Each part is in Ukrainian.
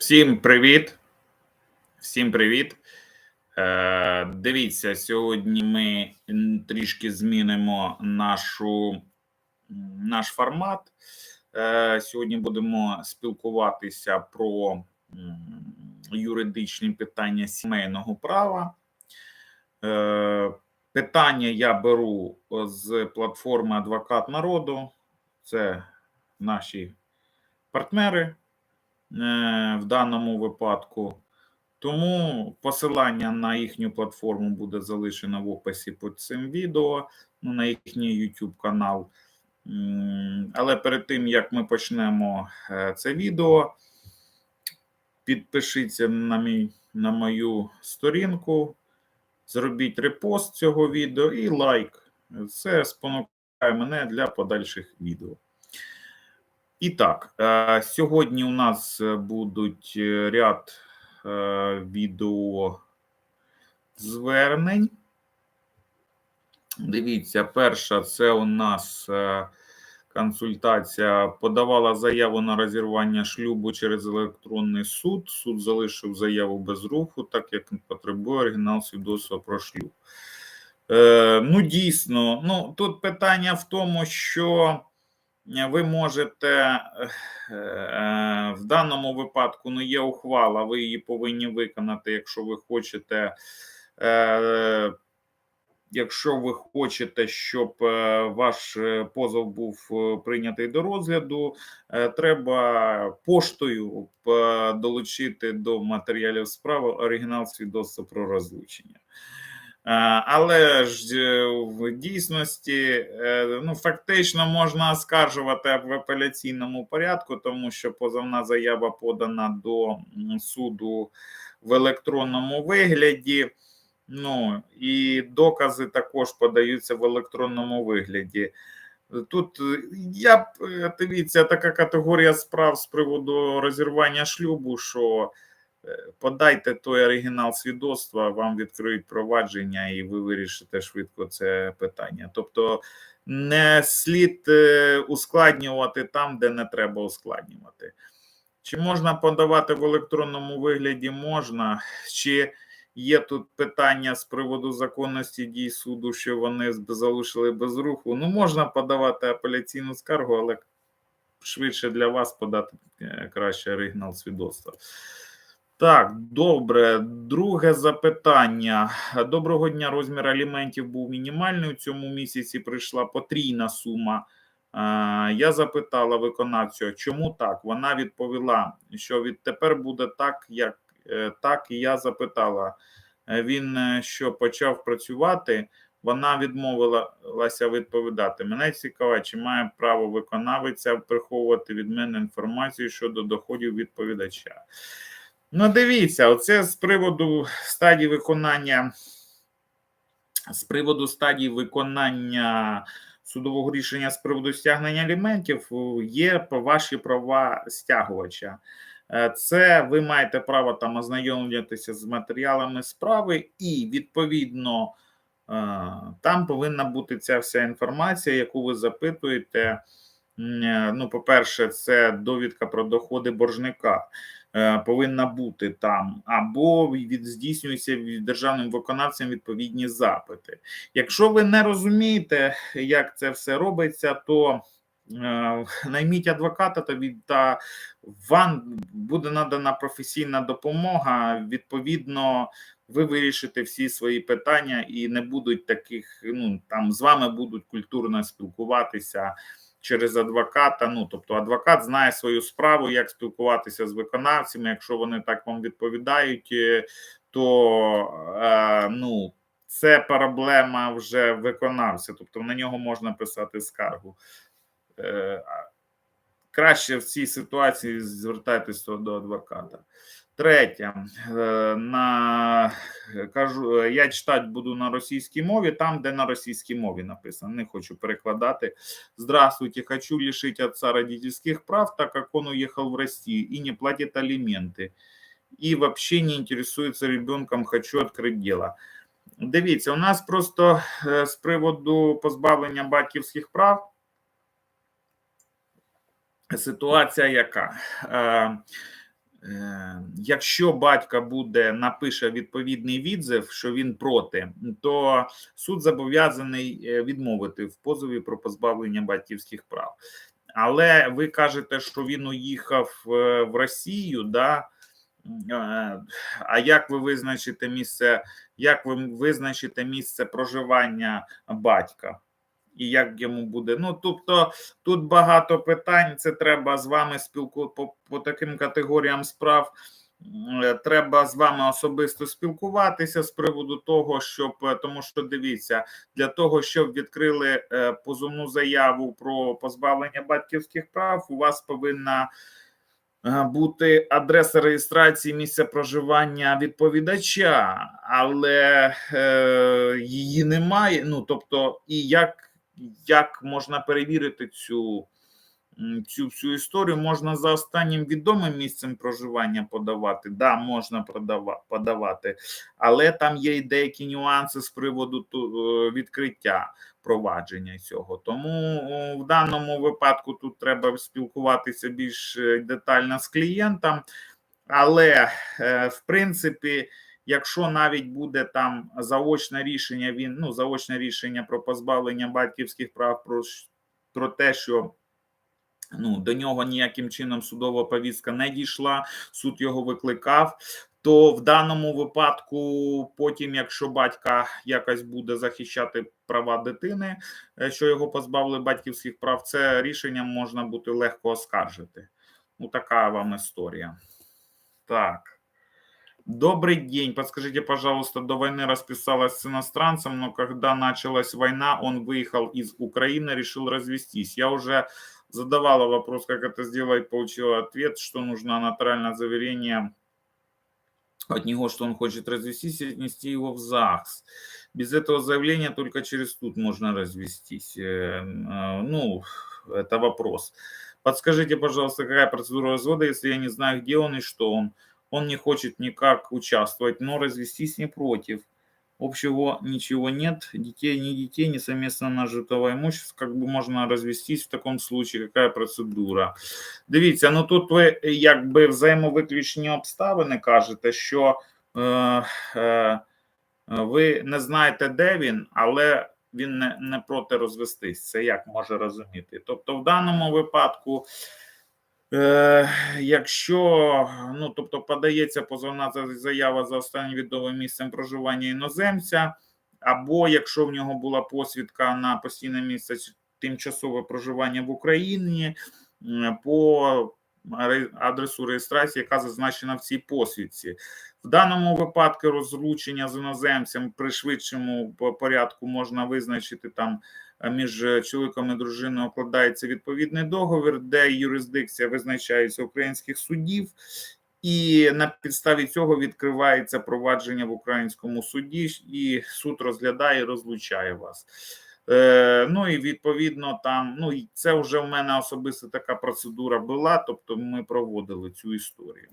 Всім привіт. Всім привіт. Е, дивіться, сьогодні ми трішки змінимо нашу, наш формат. Е, сьогодні будемо спілкуватися про юридичні питання сімейного права. Е, питання я беру з платформи Адвокат народу. Це наші партнери в даному випадку. Тому посилання на їхню платформу буде залишено в описі під цим відео, ну, на їхній YouTube канал. Але перед тим як ми почнемо е, це відео, підпишіться на, мій, на мою сторінку, зробіть репост цього відео і лайк. Це спонукає мене для подальших відео. І так, е, сьогодні у нас е, будуть е, ряд відео звернень. Дивіться, перша це у нас консультація. Подавала заяву на розірвання шлюбу через електронний суд. Суд залишив заяву без руху, так як потребує оригінал свідоцтва про шлюб. Ну, дійсно, ну тут питання в тому, що ви можете е, е, в даному випадку ну, є ухвала, ви її повинні виконати, якщо ви хочете. Е, Якщо ви хочете, щоб ваш позов був прийнятий до розгляду, треба поштою долучити до матеріалів справи оригінал свідоцтва про розлучення. Е, Але ж е, в дійсності е, ну, фактично можна оскаржувати в апеляційному порядку, тому що позовна заява подана до суду в електронному вигляді. Ну і докази також подаються в електронному вигляді. Тут я б дивіться, така категорія справ з приводу розірвання шлюбу, що подайте той оригінал свідоцтва, вам відкриють провадження, і ви вирішите швидко це питання. Тобто не слід е, ускладнювати там, де не треба ускладнювати. Чи можна подавати в електронному вигляді? Можна. Чи Є тут питання з приводу законності дій суду, що вони залишили без руху. Ну, можна подавати апеляційну скаргу, але швидше для вас подати е, краще оригінал свідоцтва. Так, добре. Друге запитання. Доброго дня. Розмір аліментів був мінімальний. У цьому місяці прийшла потрійна сума. Я запитала виконавцю, чому так? Вона відповіла, що відтепер буде так, як Е, так, і я запитала. е, Він е, що почав працювати, вона відмовилася відповідати. Мене цікаво, чи має право виконавиця приховувати від мене інформацію щодо доходів відповідача. Ну, дивіться, оце з приводу стадії виконання, з приводу стадії виконання судового рішення з приводу стягнення аліментів е, є ваші права стягувача. Е, Це ви маєте право там ознайомлюватися з матеріалами справи, і відповідно е, там повинна бути ця вся інформація, яку ви запитуєте. Ну, по-перше, це довідка про доходи боржника. Е, Повинна бути там, або від здійснюються державним виконавцям відповідні запити. Якщо ви не розумієте, як це все робиться, то е, найміть адвоката та від та вам буде надана професійна допомога. Відповідно, ви вирішите всі свої питання і не будуть таких. Ну там з вами будуть культурно спілкуватися через адвоката. Ну тобто, адвокат знає свою справу, як спілкуватися з виконавцями. Якщо вони так вам відповідають, е, то е, ну. Це проблема вже виконавця, тобто на нього можна писати скаргу. Е, краще в цій ситуації звертайтеся до адвоката. Третє, е, на кажу, я читати буду на російській мові, там, де на російській мові написано. Не хочу перекладати. Здравствуйте, хочу лишить отца родительских прав, так как он уехал в Россию и не платит алименты. И вообще не интересуется ребенком, хочу открыть дело. Дивіться, у нас просто е, з приводу позбавлення батьківських прав ситуація яка? Е, Якщо батька буде напише відповідний відзив, що він проти, то суд зобов'язаний е, відмовити в позові про позбавлення батьківських прав. Але ви кажете, що він уїхав е, в Росію, да? А як ви визначите місце, як ви визначите місце проживання батька? І як йому буде? Ну тобто тут багато питань. Це треба з вами спілку по, по таким категоріям справ. е, Треба з вами особисто спілкуватися з приводу того, щоб е, тому, що дивіться, для того, щоб відкрили е, позовну заяву про позбавлення батьківських прав, у вас повинна бути адреса реєстрації місця проживання відповідача, але її немає. Ну тобто, і як, як можна перевірити цю, цю всю історію? Можна за останнім відомим місцем проживання подавати. Да, можна подавати, але там є й деякі нюанси з приводу е, відкриття провадження цього. Тому в даному випадку тут треба спілкуватися більш е, детально з клієнтом. Але е, в принципі, якщо навіть буде там заочне рішення, він ну заочне рішення про позбавлення батьківських прав, про, про те, що ну до нього ніяким чином судова повістка не дійшла, суд його викликав. То в даному випадку, потім, якщо батька якось буде захищати права дитини, е, що його позбавили батьківських прав, це рішення можна буде легко оскаржити. Ну, така вам история. Так. Добрый день. Подскажите, пожалуйста, до войны расписалась с иностранцем, но когда началась война, он выехал из Украины, решил развестись. Я уже задавала вопрос, как это сделать, получила ответ, что нужно нотариальное заверение от него, что он хочет развестись, и отнести его в ЗАГС. Без этого заявления только через суд можно развестись. Э, э, Ну, это вопрос. Подскажите, пожалуйста, какая процедура развода, если я не знаю, где он и что он? Он не хочет никак участвовать, но развестись не против. Общего ничего нет, детей, ни детей, ни совместно нажитого имущества, как бы можно развестись в таком случае, какая процедура? Дивіться, ну тут ви якби взаємовиключні обставини кажете, що е, е, ви не знаєте, де він, але він не, не проти розвестись. Це як може розуміти? Тобто, в даному випадку, якщо ну тобто подається позовна заява за останнім відомим місцем проживання іноземця, або якщо в нього була посвідка на постійне місце тимчасове проживання в Україні по адресу реєстрації, яка зазначена в цій посвідці. В даному випадку розлучення з іноземцем при швидшому порядку можна визначити там е, між чоловіком і дружиною укладається відповідний договір, де юрисдикція визначається українських судів, і на підставі цього відкривається провадження в українському суді, і суд розглядає і розлучає вас. Е, ну і відповідно там, ну і це вже в мене особисто така процедура була, тобто ми проводили цю історію.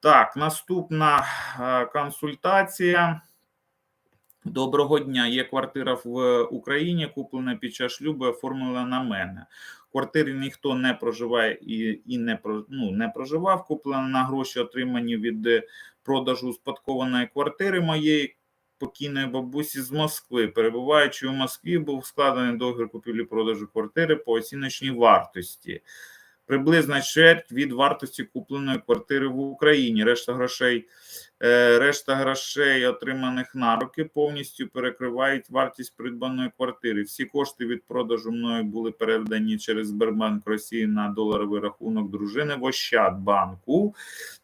Так, наступна е, консультація. Доброго дня. Є квартира в Україні, куплена під час шлюбу, оформлена на мене. В квартирі ніхто не проживає і, і не, ну, не проживав. Куплена на гроші, отримані від е, продажу успадкованої квартири моєї покійної бабусі з Москви. Перебуваючи у Москві, був складений договір купівлі-продажу квартири по оціночній вартості. Приблизна чверть від вартості купленої квартири в Україні. Решта грошей, е, решта грошей, отриманих на руки, повністю перекривають вартість придбаної квартири. Всі кошти від продажу мною були передані через Сбербанк Росії на доларовий рахунок дружини в Ощадбанку.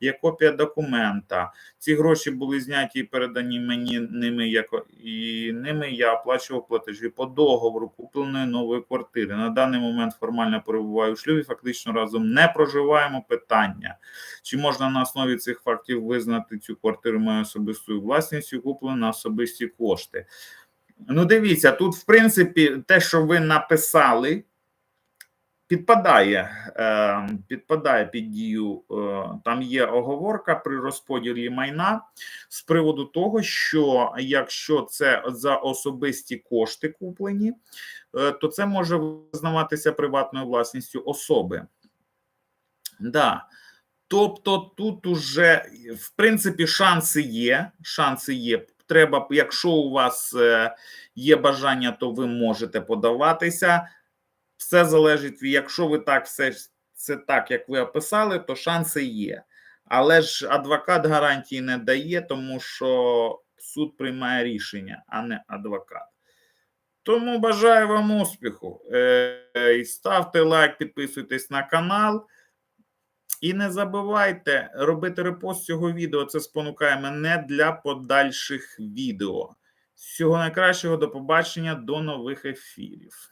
Є копія документа. Ці гроші були зняті і передані мені ними, як і ними я оплачував платежі по договору купленої нової квартири. На даний момент формально перебуваю у шлюбі, фактично разом не проживаємо. Питання чи можна на основі цих фактів визнати цю квартиру моєю особистою власністю, куплену на особисті кошти? Ну, дивіться, тут, в принципі, те, що ви написали, підпадає, е, підпадає під дію. Е, там є оговорка при розподілі майна з приводу того, що якщо це за особисті кошти куплені, е, то це може визнаватися приватною власністю особи. Да. Тобто тут уже, в принципі, шанси є. Шанси є. Треба, якщо у вас е, є бажання, то ви можете подаватися. Все залежить від, якщо ви так все це так, як ви описали, то шанси є. Але ж адвокат гарантії не дає, тому що суд приймає рішення, а не адвокат. Тому бажаю вам успіху. Е, ставте лайк, підписуйтесь на канал. І не забувайте робити репост цього відео. Це спонукає мене для подальших відео. Всього найкращого, до побачення, до нових ефірів.